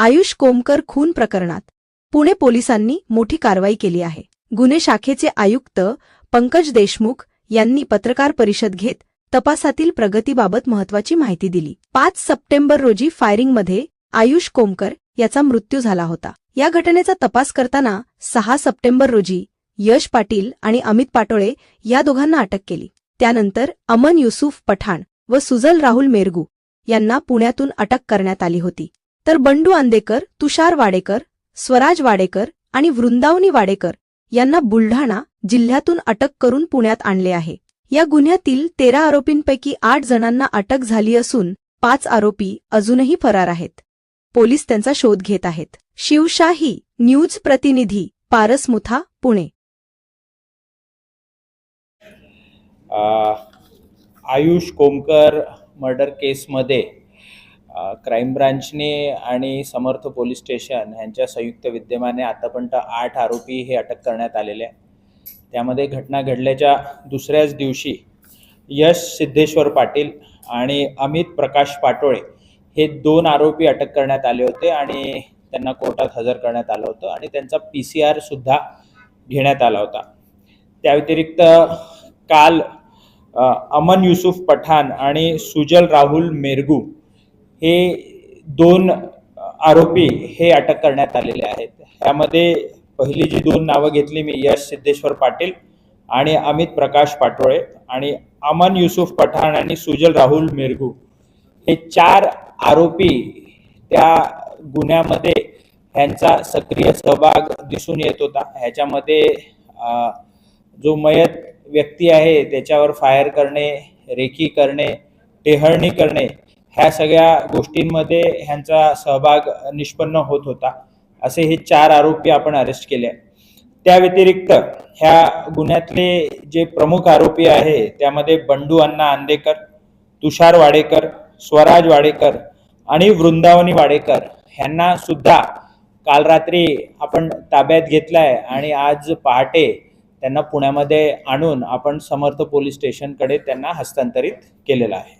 आयुष कोमकर खून प्रकरणात पुणे पोलिसांनी मोठी कारवाई केली आहे. गुन्हे शाखेचे आयुक्त पंकज देशमुख यांनी पत्रकार परिषद घेत तपासातील प्रगतीबाबत महत्वाची माहिती दिली. पाच सप्टेंबर रोजी फायरिंगमध्ये आयुष कोमकर याचा मृत्यू झाला होता. या घटनेचा तपास करताना सहा सप्टेंबर रोजी यश पाटील आणि अमित पाटोळे या दोघांना अटक केली. त्यानंतर अमन युसुफ पठाण व सुजल राहुल मेरगू यांना पुण्यातून अटक करण्यात आली होती. तर बंडू आंदेकर तुषार वाडेकर स्वराज वाडेकर आणि वृंदावनी वाडेकर यांना बुलढाणा जिल्ह्यातून अटक करून पुण्यात आणले आहे. या गुन्ह्यातील तेरा आरोपींपैकी आठ जणांना अटक झाली असून पाच आरोपी अजूनही फरार आहेत. पोलीस त्यांचा शोध घेत आहेत. शिवशाही न्यूज प्रतिनिधी पारस मुथा पुणे. आयुष कोमकर मर्डर केसमध्ये क्राईम ब्रांचने आणि समर्थ पोलीस स्टेशन यांच्या संयुक्त विद्यमाने आतापर्यंत आठ आरोपी हे अटक करण्यात आलेले आहे त्यामध्ये घटना घडल्याच्या दुसऱ्याच दिवशी यश सिद्धेश्वर पाटील आणि अमित प्रकाश पाटोळे हे दोन आरोपी अटक करण्यात आले होते आणि त्यांना कोर्टात हजर करण्यात आलं होतं आणि त्यांचा पी सी आरसुद्धा घेण्यात आला होता. त्या व्यतिरिक्त काल अमन युसुफ पठाण आणि सुजल राहुल मेरगू हे दोन आरोपी हे अटक करण्यात आलेले आहेत. यामध्ये पहिली जी दोन नावं घेतली मी यश सिद्धेश्वर पाटील आणि अमित प्रकाश पाटोळे आणि अमन युसुफ पठाण आणि सुजल राहुल मिरगू हे चार आरोपी त्या गुन्ह्यामध्ये ह्यांचा सक्रिय सहभाग दिसून येत होता. ह्याच्यामध्ये जो मयत व्यक्ती आहे त्याच्यावर फायर करणे रेकी करणे टेहळणी करणे ह्या सगळ्या गोष्टींमध्ये ह्यांचा सहभाग निष्पन्न होत होता. असे हे चार आरोपी आपण अरेस्ट केले आहेत. त्या व्यतिरिक्त ह्या गुन्ह्यातले जे प्रमुख आरोपी आहे त्यामध्ये बंडू अण्णा आंदेकर तुषार वाडेकर स्वराज वाडेकर आणि वृंदावनी वाडेकर ह्यांना सुद्धा काल रात्री आपण ताब्यात घेतलाय आणि आज पहाटे त्यांना पुण्यामध्ये आणून आपण समर्थ पोलीस स्टेशनकडे त्यांना हस्तांतरित केलेलं आहे.